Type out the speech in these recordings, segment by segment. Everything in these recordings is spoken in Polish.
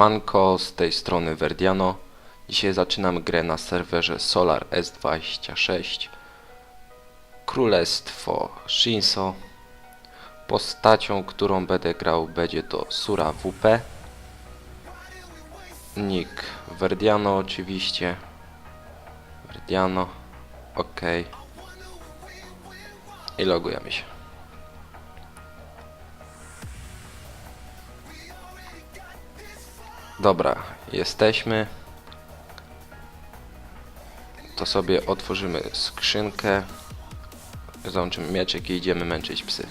Siemanko, z tej strony Verdiano. Dzisiaj zaczynam grę na serwerze Solar S26. Królestwo Shinso. Postacią, którą będę grał będzie to Sura WP. Nick Verdiano oczywiście. Verdiano. Ok. I logujemy się. Dobra, jesteśmy. To sobie otworzymy skrzynkę. Załączymy mieczek i idziemy męczyć psy.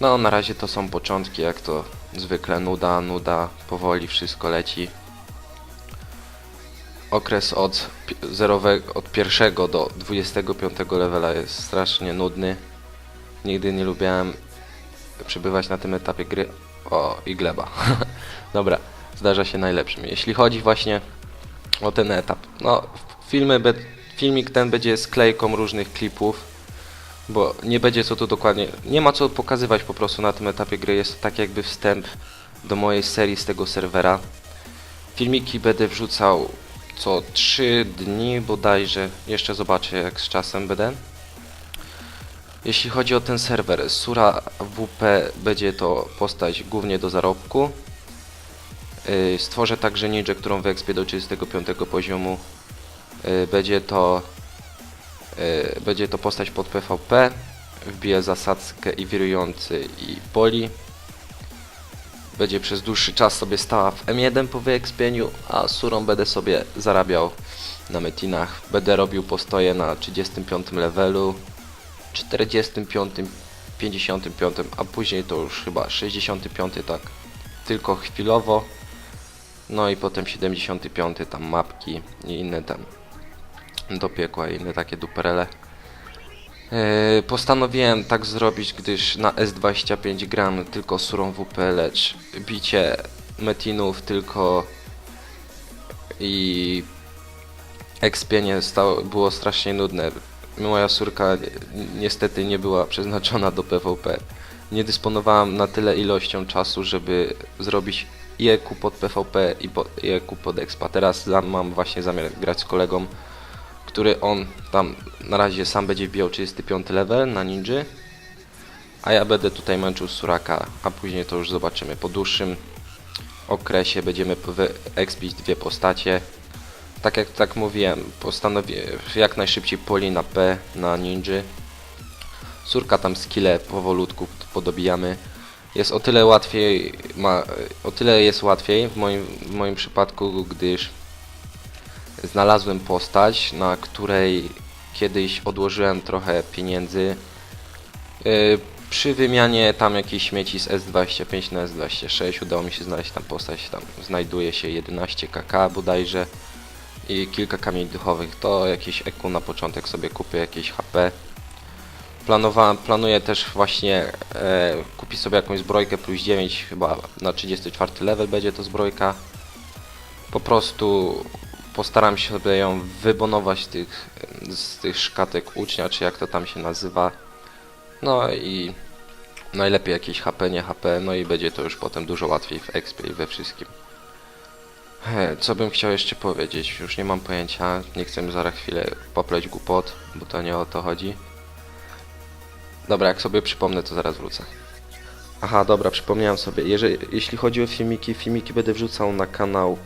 No, na razie to są początki, jak to zwykle nuda, nuda, powoli wszystko leci. Okres od, zerowego, od pierwszego do 25 levela jest strasznie nudny. Nigdy nie lubiłem przebywać na tym etapie gry. O, i gleba. Dobra, zdarza się najlepszym. Jeśli chodzi właśnie o ten etap, no, filmy, filmik ten będzie sklejką różnych klipów, bo nie będzie co tu dokładnie, nie ma co pokazywać po prostu na tym etapie gry, jest to tak jakby wstęp do mojej serii z tego serwera. Filmiki będę wrzucał co 3 dni bodajże, jeszcze zobaczę jak z czasem będę. Jeśli chodzi o ten serwer, Sura WP będzie to postać głównie do zarobku. Yy, Stworzę także ninja, którą wyekspię do 35 poziomu. Yy, Będzie to yy, będzie to postać pod PvP. Wbiję zasadzkę i wirujący i boli. Będzie przez dłuższy czas sobie stała w M1 po wyekspieniu, a Surą będę sobie zarabiał na metinach. Będę robił postoje na 35 levelu, 45, 55, a później to już chyba 65 tak tylko chwilowo. No i potem 75 tam mapki i inne tam do piekła inne takie duperele. Yy, postanowiłem tak zrobić, gdyż na S25 gram tylko surą WP, lecz bicie metinów tylko i ekspienie stało, było strasznie nudne. Moja surka ni- niestety nie była przeznaczona do PvP. Nie dysponowałem na tyle ilością czasu, żeby zrobić i EQ pod PvP i, po, i EQ pod expa. Teraz mam właśnie zamiar grać z kolegą, który on tam na razie sam będzie wbijał 35 level na ninja. A ja będę tutaj męczył Suraka, a później to już zobaczymy. Po dłuższym okresie będziemy expić dwie postacie. Tak jak tak mówiłem, postanowię jak najszybciej poli na P na ninja. Surka tam skille powolutku podobijamy. Jest o tyle łatwiej, ma, o tyle jest łatwiej w moim, w moim przypadku, gdyż znalazłem postać, na której kiedyś odłożyłem trochę pieniędzy. Yy, przy wymianie tam jakichś śmieci z S25 na S26 udało mi się znaleźć tam postać, tam znajduje się 11 kk bodajże i kilka kamieni duchowych. To jakieś EQ na początek sobie kupię, jakieś HP. Planuję też właśnie e, kupić sobie jakąś zbrojkę plus 9 chyba na 34 level będzie to zbrojka. Po prostu postaram się sobie ją wybonować tych, z tych szkatek ucznia, czy jak to tam się nazywa. No i najlepiej jakieś HP, nie HP, no i będzie to już potem dużo łatwiej w expie i we wszystkim. He, Co bym chciał jeszcze powiedzieć? Już nie mam pojęcia, nie chcę zaraz chwilę popleć głupot, bo to nie o to chodzi. Dobra, jak sobie przypomnę, to zaraz wrócę. Aha, dobra, przypomniałem sobie. Jeżeli, jeśli chodzi o filmiki, filmiki będę wrzucał na kanał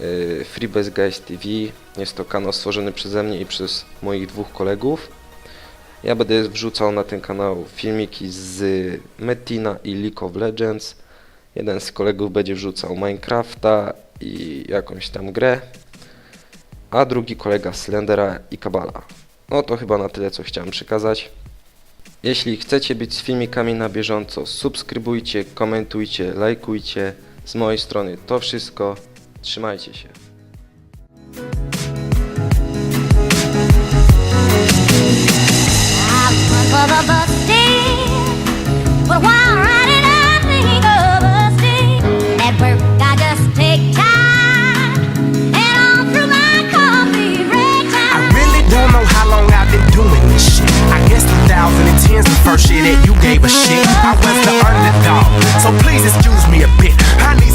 yy, TV. Jest to kanał stworzony przeze mnie i przez moich dwóch kolegów. Ja będę wrzucał na ten kanał filmiki z Metina i League of Legends. Jeden z kolegów będzie wrzucał Minecrafta i jakąś tam grę, a drugi kolega Slendera i Kabala. No to chyba na tyle, co chciałem przekazać. Jeśli chcecie być z filmikami na bieżąco, subskrybujcie, komentujcie, lajkujcie. Z mojej strony to wszystko. Trzymajcie się. Excuse me a bit. I need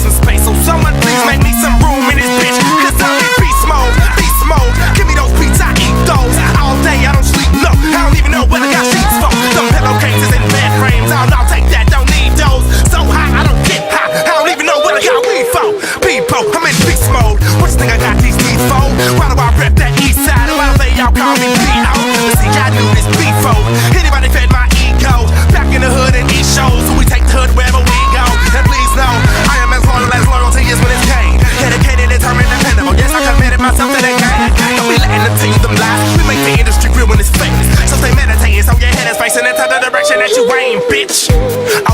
Facing into the direction that you aim, bitch.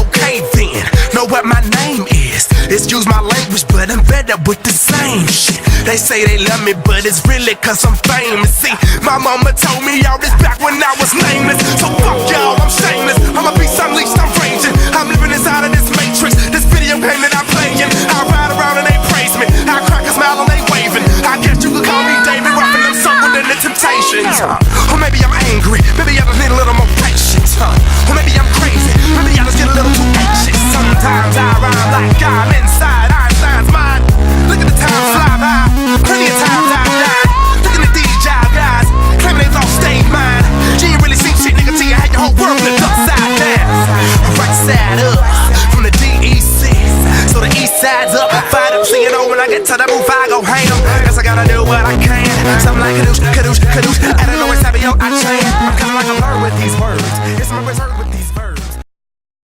Okay then, know what my name is. Excuse my language, but I'm better with the same shit. They say they love me, but it's really cause I'm famous. See, my mama told me all this back when I was nameless. So fuck y'all, I'm shameless. sides up. Fired up, singing on when I get to the roof, I go hang em. Guess I gotta do what I can. Something like kadoosh, kadoosh, kadoosh. I don't know what's happening, yo, I change. I'm kinda like a bird with these words. It's my reserve.